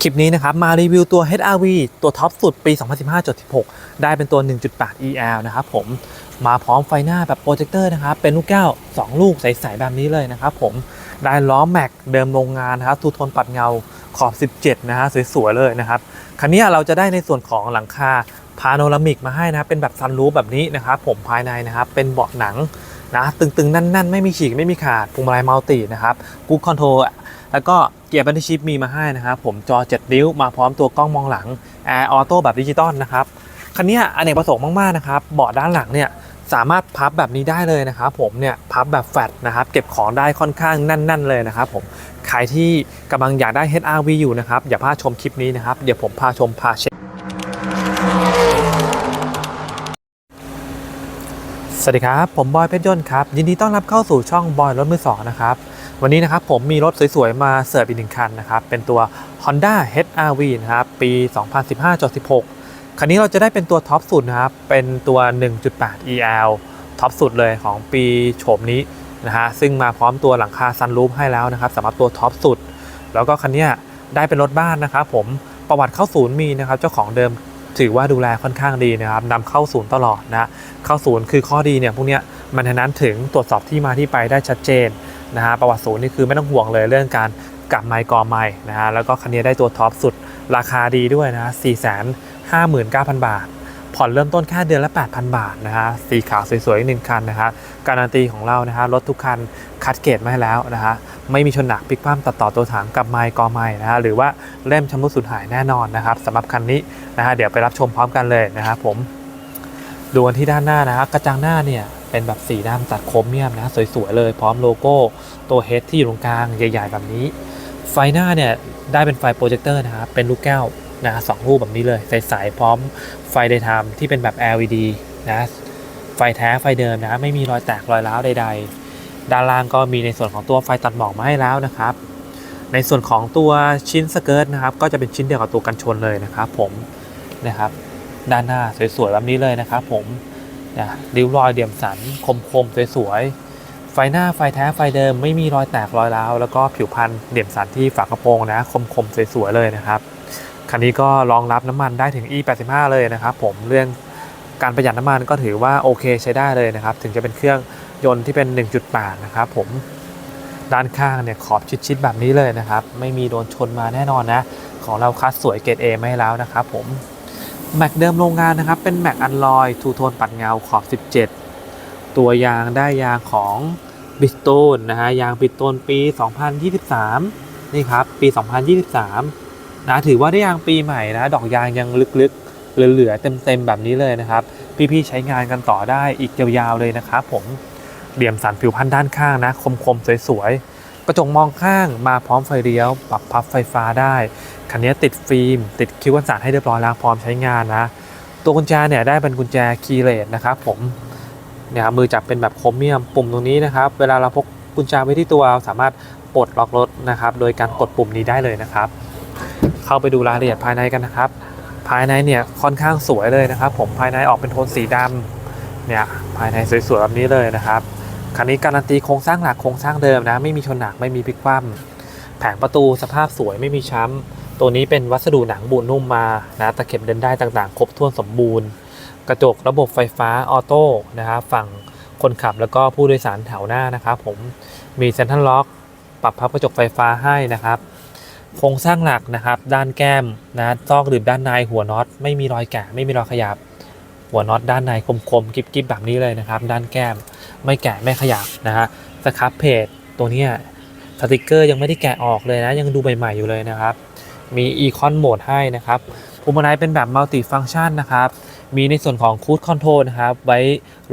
คลิปนี้นะครับมารีวิวตัว HRV ตัวท็อปสุดปี 2015-16 ได้เป็นตัว 1.8 EL นะครับผมมาพร้อมไฟหน้าแบบโปรเจคเตอร์นะครับเป็นลูกแก้ว 2 ลูกใสๆแบบนี้เลยนะครับผมได้ล้อแม็กเดิมโรงงานนะครับทูโทนปัดเงาขอบ 17 นะฮะสวยๆเลยนะครับคันนี้เราจะได้ในส่วนของหลังคาพาโนรามิกมาให้นะครับเป็นแบบซันรูฟแบบนี้นะครับผมภายในนะครับเป็นเบาะหนังนะตึงๆ นั่นๆ ไม่มีฉีกไม่มีขาดพวงมาลัยมัลตินะครับกูคอนโทรแล้วก็ เกียร์บันทึกชิปมีมาให้นะครับผมจอ 7 นิ้วมาพร้อมตัวกล้องมองหลังแอร์ออโต้แบบดิจิตอลนะครับคันนี้อเนกประสงค์มากๆนะครับเบาะด้านหลังเนี่ยสามารถพับแบบนี้ได้เลยนะครับผมเนี่ยพับแบบแฟลตนะครับเก็บของได้ค่อนข้างแน่น ๆ เลยนะครับผมใครที่กำลังอยากได้ HRV อยู่นะครับอย่าพลาดชมคลิปนี้นะครับเดี๋ยวผมพาชมพาเช็คสวัสดีครับ ผมบอยเพชรยนต์ครับ ยินดีต้อนรับเข้าสู่ช่องบอยรถมือสองนะครับ วันนี้นะครับผมมีรถสวยๆ มาเสิร์ฟอีกหนึ่งคันนะครับ เป็นตัว Honda HR-V นะครับปี 2015-16 คันนี้เราจะได้เป็นตัวท็อปสุดนะครับ เป็นตัว 1.8 EL ท็อปสุดเลยของปีโฉมนี้นะฮะซึ่งมาพร้อมตัวหลังคาซันรูฟให้แล้วนะครับสำหรับตัวท็อปสุด แล้วก็คันนี้ได้เป็นรถบ้านนะครับผมประวัติเข้าศูนย์มีนะครับ เจ้าของเดิมถือว่าดูแลค่อนข้างดีนะครับนำเข้าศูนย์ตลอดนะเข้าศูนย์คือข้อดีเนี่ยพวกเนี้ยมันทนั้นถึงตรวจสอบที่มาที่ไปได้ชัดเจน นะฮะประวัติศูนย์นี่คือไม่ต้องห่วงเลยเรื่องการกลับไมค์กอไมค์นะฮะแล้วก็คันนี้ได้ตัวท็อปสุดราคาดีด้วยนะ4 5 9 0 0 0 บาท ผ่อนเริ่มต้นแค่เดือนละ 8,000 บาทนะฮะสีขาวสวยๆอีกหนึ่งคันนะฮะการันตีของเรานะฮะรถทุกคันคัดเกรดมาให้แล้วนะฮะไม่มีชนหนักพิกคว่ำตัดต่อตัวถังกับไมค์กอไมค์นะฮะหรือว่าเล่มชำรุดสูญหายแน่นอนนะครับสำหรับคันนี้นะฮะเดี๋ยวไปรับชมพร้อมกันเลยนะครับผมดูกันที่ด้านหน้านะครับกระจังหน้าเนี่ยเป็นแบบสีดำตัดโครเมียมนะสวยๆเลยพร้อมโลโก้ตัวเฮดที่อยู่ตรงกลางใหญ่ ๆ แบบนี้ ไฟหน้าเนี่ยได้เป็นไฟโปรเจคเตอร์นะครับเป็นลูกแก้วนะสองรูปแบบนี้เลยใสๆพร้อมไฟเดย์ไทม์ที่เป็นแบบ LED นะไฟแท้ไฟเดิมนะ ไม่มีรอยแตกรอยร้าวใด ๆ ด้านล่างก็มีในส่วนของตัวไฟตัดหมอกมาให้แล้วนะครับ ในส่วนของตัวชิ้นสเกิร์ตนะครับ ก็จะเป็นชิ้นเดียวกับตัวกันชนเลยนะครับ ผมนะครับ ด้านหน้าสวยๆแบบนี้เลยนะครับ ผม นะริ้วรอยเดี่ยมสันคมๆสวยๆ ไฟหน้าไฟแท้ไฟเดิมไม่มีรอยแตกรอยร้าว แล้วก็ผิวพรรณเดี่ยมสันที่ฝากระโปรงนะคมๆสวยๆเลยนะครับ คันนี้ก็รองรับน้ำมันได้ถึง E85 เลยนะครับ ผมเรื่องการประหยัดน้ำมันก็ถือว่าโอเคใช้ได้เลยนะครับ ถึงจะเป็นเครื่องยนต์ที่เป็น 1.8 นะครับผมด้านข้างเนี่ยขอบชิดๆแบบนี้เลยนะครับ ไม่มีโดนชนมาแน่นอนนะ ของเราคัดสวยเกรด A มาให้แล้วนะครับผม แม็กเดิมโรงงานนะครับ เป็นแม็กอันลอยทูโทนปัดเงาขอบ 17 ตัวยางได้ยางของบิสโตนนะฮะยางบิสโตนปี 2023 นี่ครับ ปี 2023 นะถือว่าได้ยางปีใหม่นะ ดอกยางยังลึกๆ เหลือๆ เต็มๆ แบบนี้เลยนะครับ พี่ๆ ใช้งานกันต่อได้อีกยาวๆ เลยนะครับผมเหลี่ยมสันผิวพันธ์ด้านข้างนะ คมๆ สวยๆ กระจกมองข้างมาพร้อมไฟเลี้ยว ปรับพับไฟฟ้าได้ คันนี้ติดฟิล์ม ติดคิ้วกันสารให้เรียบร้อยแล้วพร้อมใช้งานนะ ตัวกุญแจเนี่ยได้เป็นกุญแจคีย์เลสนะครับผมเนี่ยครับมือจับเป็นแบบโครเมียมปุ่มตรงนี้นะครับ เวลาเราพกกุญแจไว้ที่ตัวเราสามารถปลดล็อกรถนะครับ โดยการกดปุ่มนี้ได้เลยนะครับ เข้าไปดูรายละเอียดภายในกันนะครับ ภายในเนี่ยค่อนข้างสวยเลยนะครับ ผมภายในออกเป็นโทนสีดำเนี่ยภายในสวยๆแบบนี้เลยนะครับ คันนี้การันตีโครงสร้างหลักโครงสร้างเดิมนะ ไม่มีชนหนักไม่มีพลิกคว่ำแผงประตูสภาพสวยไม่มีช้ำ ตัวนี้เป็นวัสดุหนังบูนนุ่มมานะตะเข็บเดินได้ต่างๆ ครบถ้วนสมบูรณ์ กระจกระบบไฟฟ้าออโต้นะครับฝั่งคนขับแล้วก็ผู้โดยสารแถวหน้านะครับผมมีเซ็นทรัลล็อกปรับพับกระจกไฟฟ้าให้นะครับโครงสร้างหลักนะครับ ด้านแก้มนะซอกหรือด้านในหัวน็อต ไม่มีรอยแกะไม่มีรอยขยับ หัวน็อตด้านในคมๆกิ๊บๆแบบนี้เลยนะครับ ด้านแก้ม ไม่แกะไม่ขยับนะฮะสครับเพจตัวนี้สติกเกอร์ยังไม่ได้แกะออกเลยนะ ยังดูใหม่ๆอยู่เลยนะครับ มีอีคอนโหมดให้นะครับพวงมาลัยเป็นแบบมัลติฟังก์ชันนะครับ มีในส่วนของคูดคอนโทรลนะครับ ไว้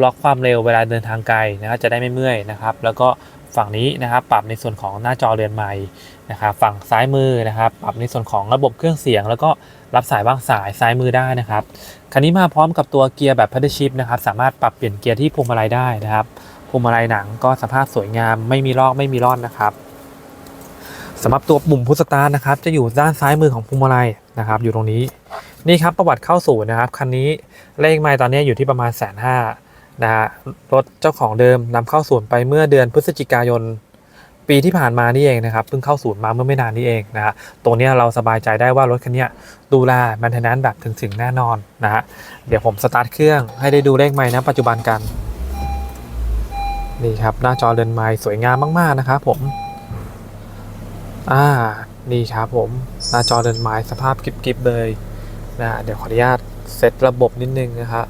ล็อกความเร็วเวลาเดินทางไกลนะครับจะได้ไม่เมื่อยนะครับ แล้วก็ฝั่งนี้นะครับ ปรับในส่วนของหน้าจอเรือนใหม่ นะครับฝั่งซ้ายมือนะครับปรับในส่วนของระบบเครื่องเสียง แล้วก็รับสายวางสายซ้ายมือได้นะครับคันนี้มาพร้อมกับตัวเกียร์แบบพัดชิพนะครับสามารถปรับเปลี่ยนเกียร์ที่พวงมาลัยได้นะครับพวงมาลัยหนังก็สภาพสวยงามไม่มีลอกไม่มีร่อนนะครับสำหรับตัวปุ่มพุชสตาร์นะครับจะอยู่ด้านซ้ายมือของพวงมาลัยนะครับ อยู่ตรงนี้นี่ครับประวัติเข้าสู่นะครับคันนี้เลขไมล์ตอนนี้อยู่ที่ประมาณแสนห้านะฮะรถเจ้าของเดิมนำเข้าศูนย์ไปเมื่อเดือนพฤศจิกายน ปีที่ผ่านมานี่เองนะครับเพิ่งเข้าศูนย์มาเมื่อไม่นานนี้เองนะฮะตรงนี้เราสบายใจได้ว่ารถคันนี้ดูแลแมนเทนแนนแบบถึงๆแน่นอนนะฮะเดี๋ยวผมสตาร์ทเครื่องให้ได้ดูเลขไม้นะปัจจุบันกันนี่ครับหน้าจอเรือนไม้สวยงามมากๆนะครับผมอ่านี่ครับผมหน้าจอเรือนไม้สภาพกริบๆเลยนะเดี๋ยวขออนุญาตเซตระบบนิดนึงนะครั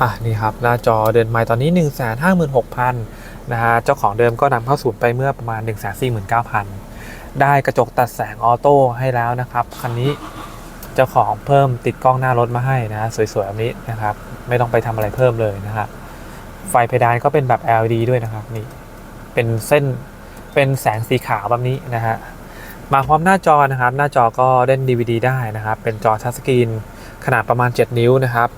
อะนี่ครับหน้าจอเรือนไม้ตอนนี้ 1 5 6 0 0 0นะฮะเจ้าของเดิมก็นำเข้าศูนย์ไปเมื่อประมาณ 1 4 9 0 0 0 ได้กระจกตัดแสงออโต้ให้แล้วนะครับ คันนี้เจ้าของเพิ่มติดกล้องหน้ารถมาให้นะสวยๆแบบนี้นะครับ ไม่ต้องไปทำอะไรเพิ่มเลยนะครับไฟเพดานก็เป็นแบบ LED ด้วยนะครับนี่เป็นเส้นเป็นแสงสีขาวแบบนี้นะฮะมาพร้อมหน้าจอนะครับ หน้าจอก็เล่น DVD ได้นะครับ เป็นจอทัชสกรีนขนาดประมาณ 7 นิ้วนะครับ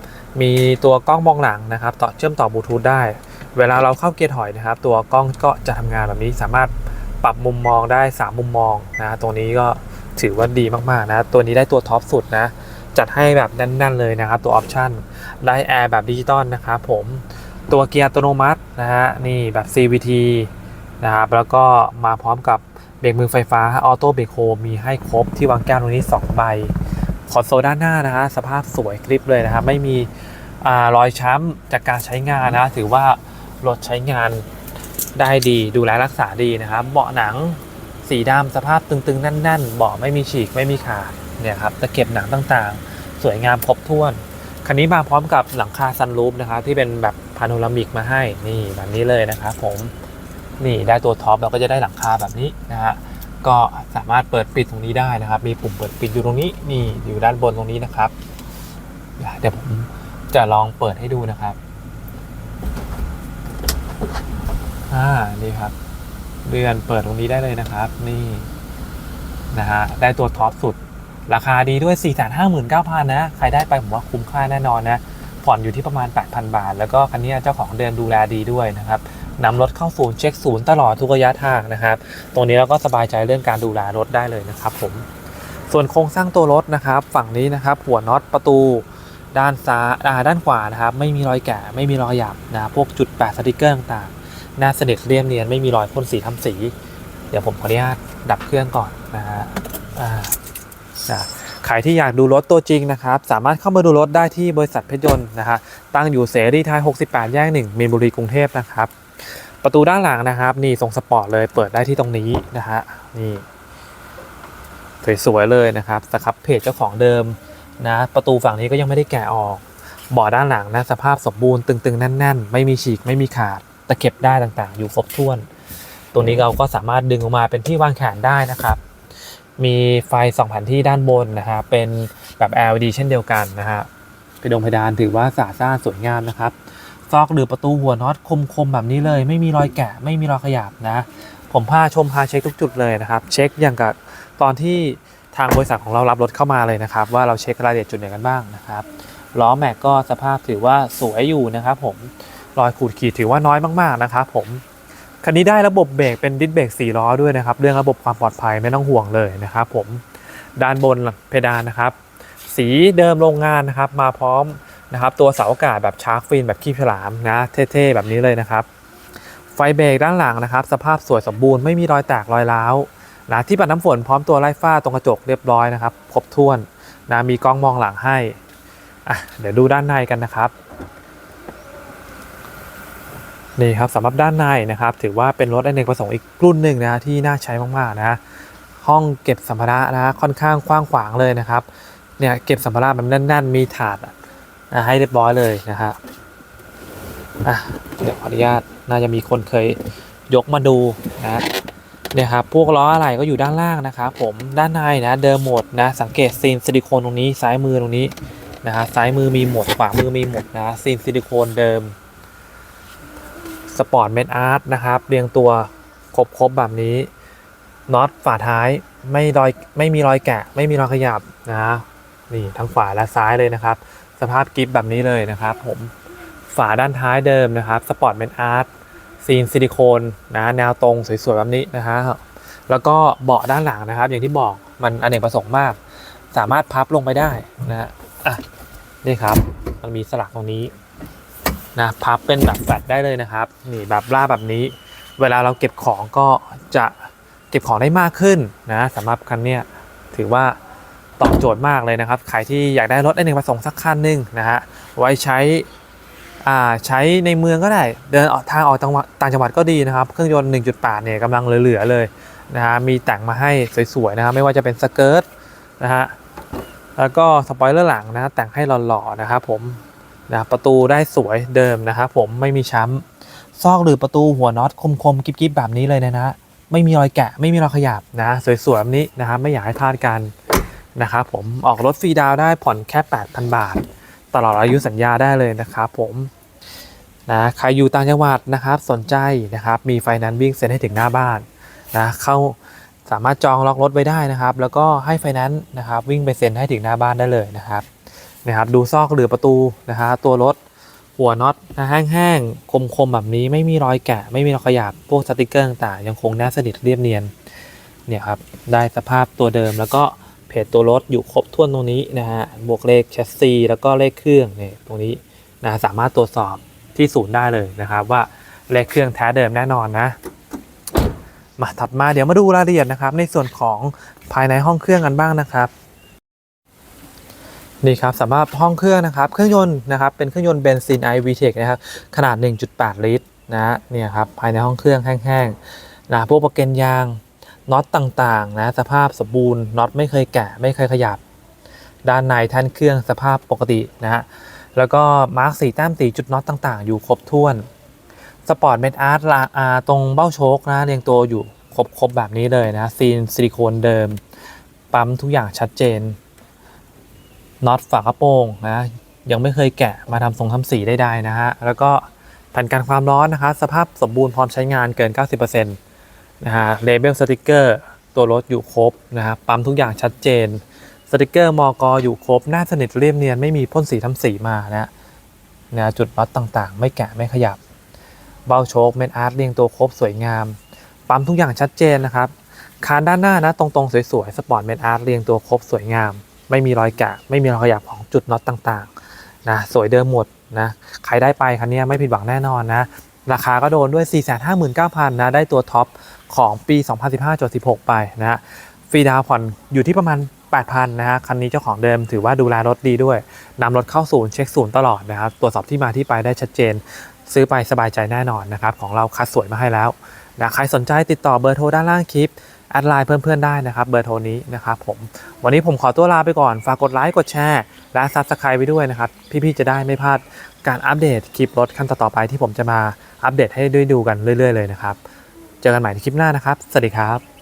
มีตัวกล้องมองหลังนะครับต่อเชื่อมต่อบลูทูธได้ เวลาเราเข้าเกียร์ถอยนะครับ ตัวกล้องก็จะทำงานแบบนี้สามารถปรับมุมมองได้ 3 มุมมองนะตรงนี้ก็ถือว่าดีมากๆนะ ตัวนี้ได้ตัวท็อปสุดนะจัดให้แบบแน่นๆเลยนะครับ ตัวออปชั่นได้แอร์แบบดิจิตอลนะครับผมตัวเกียร์อัตโนมัตินะฮะนี่แบบ CVT นะครับแล้วก็มาพร้อมกับเบรกมือไฟฟ้าออโต้เบรกโฮมีให้ครบที่วางแก้วตรงนี้ 2 ใบ คอนโซลด้านหน้านะฮะสภาพสวยคลิปเลยนะครับไม่มีอรอยช้ำจากการใช้งานนะถือว่ารถใช้งานได้ดีดูแลรักษาดีนะครับเบาะหนังสีดำสภาพตึงๆ แน่น ๆ เบาะไม่มีฉีกไม่มีขาดเนี่ยครับตะเข็บหนังต่างๆ สวยงามครบถ้วน คันนี้มาพร้อมกับหลังคาซันรูฟนะครับที่เป็นแบบพาโนรามิกมาให้นี่แบบนี้เลยนะครับผมนี่ได้ตัวท็อปเราก็จะได้หลังคาแบบนี้นะฮะ ก็สามารถเปิดปิดตรงนี้ได้นะครับ มีปุ่มเปิดปิดอยู่ตรงนี้นี่อยู่ด้านบนตรงนี้นะครับ เดี๋ยวผมจะลองเปิดให้ดูนะครับอ่านี่ครับเลื่อนเปิดตรงนี้ได้เลยนะครับ นี่นะฮะได้ตัวท็อปสุด ราคาดีด้วย 4 5 9 0 0 0 นะ ใครได้ไปผมว่าคุ้มค่าแน่นอนนะผ่อนอยู่ที่ประมาณ 8,000 บาท แล้วก็คันนี้เจ้าของเดินดูแลดีด้วยนะครับ นำรถเข้าศูนย์เช็คศูนย์ตลอดทุกระยะทางนะครับ ตรงนี้เราก็สบายใจเรื่องการดูแลรถได้เลยนะครับผม ส่วนโครงสร้างตัวรถนะครับ ฝั่งนี้นะครับ หัวน็อตประตู ด้านซ้ายอ่าด้านขวานะครับ ไม่มีรอยแกะไม่มีรอยหยับนะพวกจุดแปะสติกเกอร์ต่างๆหน้าสนิทเรียบเนียนไม่มีรอยพ่นสีทำสี เดี๋ยวผมขออนุญาตดับเครื่องก่อนนะฮะอ่านะใครที่อยากดูรถตัวจริงนะครับ สามารถเข้ามาดูรถได้ที่บริษัทเพชรยนต์นะฮะตั้งอยู่เสรีไทย 68 แยก1มีนบุรีกรุงเทพนะครับ ประตูด้านหลังนะครับนี่ทรงสปอร์ตเลยเปิดได้ที่ตรงนี้นะฮะนี่สวยๆเลยนะครับสครับเพจเจ้าของเดิมนะประตูฝั่งนี้ก็ยังไม่ได้แกะออกบาะด้านหลังนะสภาพสมบูรณ์ตึงๆแน่น ๆ ไม่มีฉีกไม่มีขาดตะเข็บได้ต่างๆ อยู่ครบถ้วน ตัวนี้เราก็สามารถดึงออกมาเป็นที่วางแขนได้นะครับ มีไฟ2แผ่นที่ด้านบนนะฮะเป็นแบบ LED เช่นเดียวกันนะฮะกระดงเพดานถือว่าสะอาดสวยงามนะครับ ซอกหรือประตูหัวน็อตคมๆแบบนี้เลย ไม่มีรอยแกะไม่มีรอยขยับนะ ผมพาชมพาเช็คทุกจุดเลยนะครับ เช็คอย่างกับตอนที่ทางบริษัทของเรารับรถเข้ามาเลยนะครับ ว่าเราเช็ครายละเอียดจุดไหนกันบ้างนะครับล้อแม็กก็สภาพถือว่าสวยอยู่นะครับ ผมรอยขูดขีดถือว่าน้อยมากๆนะครับ ผมคันนี้ได้ระบบเบรกเป็นดิสเบรก4ล้อด้วยนะครับ เรื่องระบบความปลอดภัยไม่ต้องห่วงเลยนะครับ ผมด้านบนเพดานนะครับ สีเดิมโรงงานนะครับ มาพร้อม นะครับตัวเสาอากาศแบบชาร์กฟินแบบคีบฉลามนะเท่ๆแบบนี้เลยนะครับไฟเบรกด้านหลังนะครับ สภาพสวยสมบูรณ์ไม่มีรอยแตกรอยร้าวนะที่ปัดน้ำฝนพร้อมตัวไล่ฝ้าตรงกระจกเรียบร้อยนะครับครบถ้วนนะมีกล้องมองหลังให้อะเดี๋ยวดูด้านในกันนะครับนี่ครับสำหรับด้านในนะครับ ถือว่าเป็นรถอเนกประสงค์อีกรุ่นหนึ่งนะที่น่าใช้มากๆนะห้องเก็บสัมภาระนะค่อนข้างกว้างขวางเลยนะครับเนี่ยเก็บสัมภาระแบบแน่นๆ มีถาด นะให้เรียบร้อยเลยนะฮะอะเดี๋ยวขออนุญาตน่าจะมีคนเคยยกมาดูนะเนี่ยครับพวกล้ออะไรก็อยู่ด้านล่างนะครับผมด้านในนะเดิมหมดนะสังเกตซีนซิลิโคนตรงนี้ซ้ายมือตรงนี้นะฮะซ้ายมือมีหมดขวามือมีหมดนะซีนซิลิโคนเดิมสปอร์ตเมดอาร์ตนะครับเรียงตัวครบๆแบบนี้น็อตฝาท้ายไม่รอยไม่มีรอยแกะ ไม่มีรอยขยับนะนี่ทั้งขวาและซ้ายเลยนะครับ สภาพกิฟแบบนี้เลยนะครับผมฝาด้านท้ายเดิมนะครับสปอร์ตเมดอาร์ตซีนซิลิโคนนะแนวตรงสวยๆแบบนี้นะฮะแล้วก็เบาะด้านหลังนะครับ อย่างที่บอกมันอเนกประสงค์มาก สามารถพับลงไปได้นะฮะอะนี่ครับมันมีสลักตรงนี้นะพับเป็นแบบแฟลตได้เลยนะครับนี่แบบล่าแบบนี้ เวลาเราเก็บของก็จะเก็บของได้มากขึ้นนะสำหรับคันเนี้ยถือว่า ตอบโจทย์มากเลยนะครับ ใครที่อยากได้รถไอหนึ่งประสงค์สักคันหนึ่งนะฮะ ไว้ใช้อ่าใช้ในเมืองก็ได้ เดินออกทางออกต่างจังหวัดต่างจังหวัดก็ดีนะครับ เครื่องยนต์ 1.8 เนี่ยกำลังเหลือๆเลยนะฮะ มีแต่งมาให้สวยๆนะครับ ไม่ว่าจะเป็นสเกิร์ตนะฮะ แล้วก็สปอยเลอร์หลังนะแต่งให้หล่อๆนะครับผมนะประตูได้สวยเดิมนะครับผมไม่มีช้ำซอกหรือประตูหัวน็อตคมๆกิ๊บๆแบบนี้เลยนะนะไม่มีรอยแกะไม่มีรอยขยับนะสวยๆแบบนี้นะครับไม่อยากให้พลาดกัน นะครับผมออกรถฟรีดาวได้ผ่อนแค่ 8,000 บาท ตลอดอายุสัญญาได้เลยนะครับผมนะใครอยู่ต่างจังหวัดนะครับสนใจนะครับมีไฟแนนซ์วิ่งเซ็นให้ถึงหน้าบ้านนะเข้าสามารถจองล็อกรถไว้ได้นะครับ แล้วก็ให้ไฟแนนซ์นะครับวิ่งไปเซ็นให้ถึงหน้าบ้านได้เลยนะครับนะครับดูซอกหรือประตูนะครับตัวรถหัวน็อตนะแห้งๆคมๆแบบนี้ไม่มีรอยแกะ ไม่มีรอยขยับพวกสติกเกอร์ต่างๆยังคงแนบสนิทเรียบเนียนเนี่ยครับได้สภาพตัวเดิมแล้วก็ เพจตัวรถอยู่ครบถ้วนตรงนี้นะฮะบวกเลขแชสซีแล้วก็เลขเครื่องเนี่ยตรงนี้นะสามารถตรวจสอบที่ศูนย์ได้เลยนะครับว่าเลขเครื่องแท้เดิมแน่นอนนะ มาถัดมาเดี๋ยวมาดูรายละเอียดนะครับ ในส่วนของภายในห้องเครื่องกันบ้างนะครับนี่ครับสำหรับห้องเครื่องนะครับ เครื่องยนต์นะครับเป็นเครื่องยนต์เบนซิน i v t e c นะครับขนาด 1.8 ลิตรนะเนี่ยครับภายในห้องเครื่องแห้งๆนะพวกประเกันยาง น็อตต่างๆนะสภาพสมบูรณ์น็อตไม่เคยแกะไม่เคยขยับ ด้านในแท่นเครื่องสภาพปกตินะฮะแล้วก็มาร์กสีแต้มสีจุดน็อตต่างๆ อยู่ครบถ้วนสปอร์ตเมทอาร์ตตรงเบ้าโชคนะเรียงตัวอยู่ครบๆแบบนี้เลยนะซีนซิลิโคนเดิม ปั๊มทุกอย่างชัดเจนน็อตฝากระโปรงนะยังไม่เคยแกะมาทำทรงทำสีได้ได้นะฮะแล้วก็แผ่นกันความร้อนนะคะ สภาพสมบูรณ์พร้อมใช้งานเกิน 90% นะฮะเลเบลสติกเกอร์ตัวรถอยู่ครบนะฮะปั๊มทุกอย่างชัดเจนสติกเกอร์มอกอยู่ครบหน้าสนิทเรียบเนียนไม่มีพ่นสีทำสีมานะนะจุดน็อตต่างๆ ไม่แกะไม่ขยับ เบ้าโชคเมนอาร์ตเรียงตัวครบสวยงาม ปั๊มทุกอย่างชัดเจนนะครับคานด้านหน้านะตรงๆ สวยๆ สปอร์ตเมนอาร์ตเรียงตัวครบสวยงาม ไม่มีรอยแกะไม่มีรอยขยับของจุดน็อตต่างๆนะสวยเดิมหมดนะใครได้ไปคันนี้ไม่ผิดหวังแน่นอนนะ ราคาก็โดนด้วย 459,000นะได้ตัวท็อปของปี 2015-16 ไปนะฮะฟรีดาวผ่อนอยู่ที่ประมาณ 8,000 นะฮะคันนี้เจ้าของเดิมถือว่าดูแลรถดีด้วยนำรถเข้าศูนย์เช็คศูนย์ตลอดนะครับ ตรวจสอบที่มาที่ไปได้ชัดเจน ซื้อไปสบายใจแน่นอนนะครับของเราคัดสวยมาให้แล้วนะใครสนใจติดต่อเบอร์โทรด้านล่างคลิปแอดไลน์เพื่อนๆได้นะครับเบอร์โทรนี้นะครับผม วันนี้ผมขอตัวลาไปก่อน ฝากกดไลค์กดแชร์ และซับสไคร b e ไปด้วยนะครับ พี่ๆจะได้ไม่พลาดการอัปเดตคลิปรถคันต่อๆไปที่ผมจะมา อัปเดตให้ด้วยดูกันเรื่อย ๆ เลยนะครับ เจอกันใหม่ในคลิปหน้านะครับ สวัสดีครับ